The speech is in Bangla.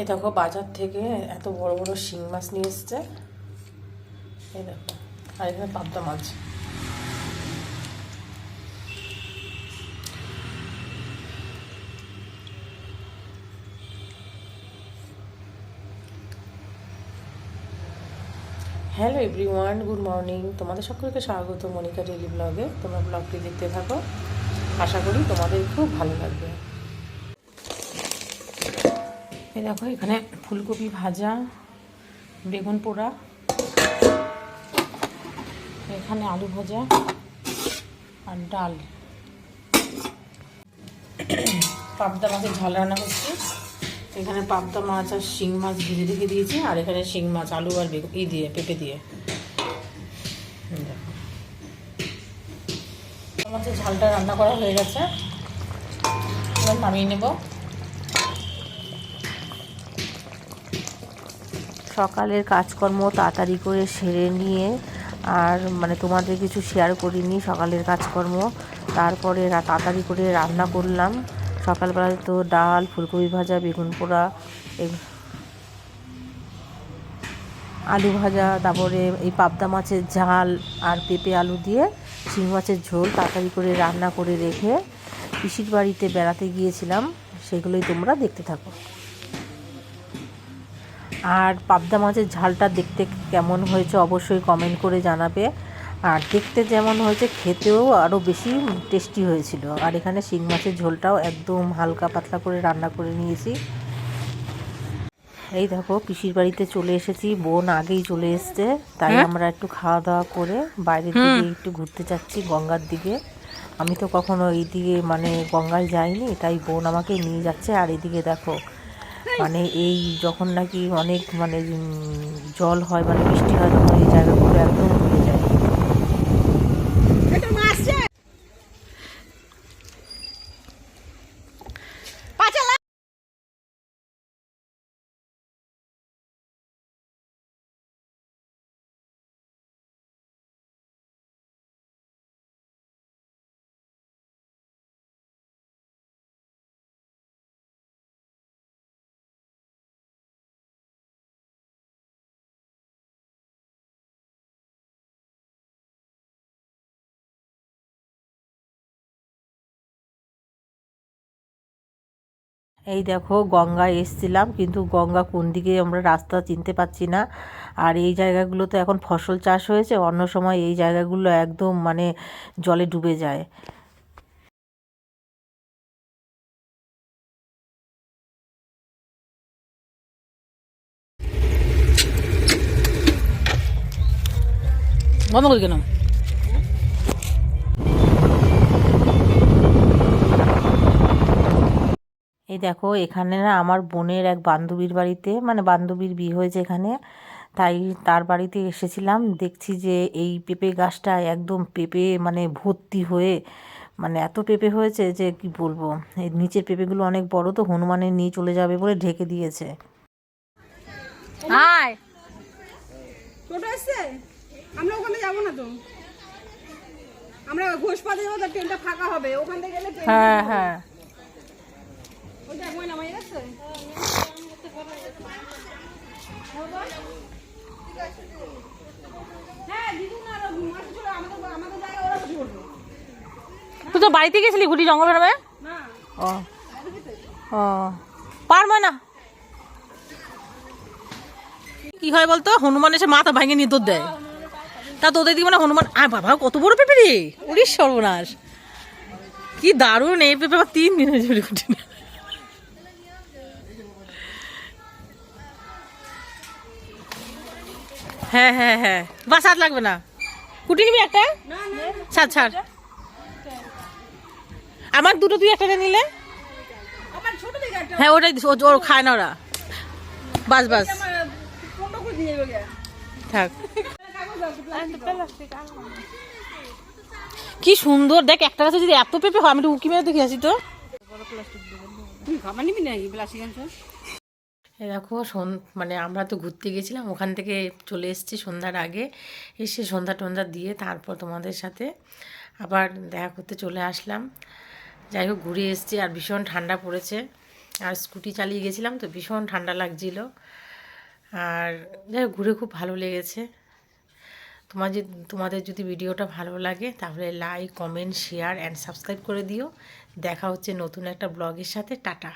এই দেখো বাজার থেকে এত বড় বড় শিং মাছ নিয়ে এসছে। এই দেখো, আর এখানে পাবদা মাছ। হ্যালো এভরিওয়ান গুড মর্নিং তোমাদের সকলকে স্বাগত মনিকা ডেলি ব্লগে। তোমরা ব্লগটি দেখতে থাকো। আশা করি তোমাদের খুব ভালো লাগবে। এই দেখো, এখানে ফুলকপি ভাজা, বেগুন পোড়া, এখানে আলু ভাজা আর ডাল। পাবদা মাছের ঝাল রান্না করছি। এখানে পাবদা মাছ আর শিং মাছ ভেজে রেখে দিয়েছি, আর এখানে শিং মাছ, আলু আর বেগুন, ই দিয়ে, পেঁপে দিয়ে। মাছের ঝালটা রান্না করা হয়ে গেছে। এবার নামিয়ে নেব। সকালের কাজকর্ম তাড়াতাড়ি করে সেরে নিয়ে আর মানে তোমাদের কিছু শেয়ার করিনি সকালের কাজকর্ম। তারপরে তাড়াতাড়ি করে রান্না করলাম। সকালবেলা তো ডাল, ফুলকপি ভাজা, বেগুন পোড়া আলু ভাজা, তারপরে এই পাবদা মাছের ঝাল আর পেঁপে আলু দিয়ে শিং মাছের ঝোল তাড়াতাড়ি করে রান্না করে রেখে পিসির বাড়িতে বেড়াতে গিয়েছিলাম। সেগুলোই তোমরা দেখতে থাকো। আর পাবদা মাছের ঝালটা দেখতে কেমন হয়েছে অবশ্যই কমেন্ট করে জানাবে। আর দেখতে যেমন হয়েছে খেতেও আরও বেশি টেস্টি হয়েছিল। আর এখানে শিং মাছের ঝোলটাও একদম হালকা পাতলা করে রান্না করে নিয়েছি। এই দেখো পিসির বাড়িতে চলে এসেছি। বোন আগেই চলে এসছে তাই আমরা একটু খাওয়া দাওয়া করে বাইরের দিকে একটু ঘুরতে যাচ্ছি গঙ্গার দিকে। আমি তো কখনো এই দিকে মানে গঙ্গায় যাইনি তাই বোন আমাকে নিয়ে যাচ্ছে। আর এদিকে দেখো মানে এই যখন নাকি অনেক মানে জল হয় মানে বৃষ্টি হয়, তখন এই জায়গাগুলো একদম এই দেখো গঙ্গা এসছিলাম, কিন্তু গঙ্গা কোন দিকে আমরা রাস্তা চিনতে পারছি না। আর এই জায়গাগুলো তো এখন ফসল চাষ হয়েছে, অন্য সময় এই জায়গাগুলো একদম মানে জলে ডুবে যায়। বন্ধ কেন? এই দেখো এখানে না আমার বোনের এক বান্ধবীর বাড়িতে মানে বান্ধবীর বিয়ে হয়েছে এখানে তাই তার বাড়িতে এসেছিলাম। দেখছি যে এই পেঁপে গাছটা একদম পেঁপে মানে ভর্তি হয়ে মানে এত পেঁপে হয়েছে যে কি বলব এই নিচের পেঁপেগুলো অনেক বড় তো হনুমানের নিয়ে চলে যাবে বলে ঢেকে দিয়েছে। হাই! টোটো এসছে? আমরা ওখানে যাব না তো। আমরা ঘোষপাতে যাব ট্রেনটা ফাঁকা হবে ওখান থেকে গেলে হ্যাঁ হ্যাঁ। ওরা পড়বে তুই তো বাড়িতে গেছিলি গুটি জঙ্গলের না। ও। ও। পারবে না কি হয় বলতো? হনুমান এসে মাথা ভাঙে নিয়ে তোর দেয়। তা তোদের দিকে মানে হনুমান আ বাবা কত বড় পেঁপে রে? উড়িস সর্বনাশ। কি দারুণ এই পেঁপে তিন দিনে ঝরে উঠে না। হ্যাঁ হ্যাঁ হ্যাঁ। লাগবে না। কুটি নিবি একটা? ছাড় ছাড় আমার দুটো তুই একটা নিলে? হ্যাঁ ওটাই ওর খায় না ওরা। বাস বাস। থাক। কি সুন্দর। দেখ একটা গাছে যদি এত পেঁপে হয় আমি উকি মেরে দেখে আসি তো। তুই খাবার নিবি নাকি? প্লাস্টিক এই দেখো সন মানে আমরা তো ঘুরতে গেছিলাম ওখান থেকে চলে এসেছি সন্ধ্যার আগে। এসে সন্ধ্যা টন্ধ্যা দিয়ে তারপর তোমাদের সাথে আবার দেখা করতে চলে আসলাম। যাই হোক ঘুরে এসেছি আর ভীষণ ঠান্ডা পড়েছে। আর স্কুটি চালিয়ে গেছিলাম তো ভীষণ ঠান্ডা লাগছিল। আর যাই হোক, ঘুরে খুব ভালো লেগেছে। তোমার যদি তোমাদের যদি ভিডিওটা ভালো লাগে তাহলে like comment share and subscribe করে দিও। দেখা হচ্ছে নতুন একটা ব্লগের সাথে। টাটা।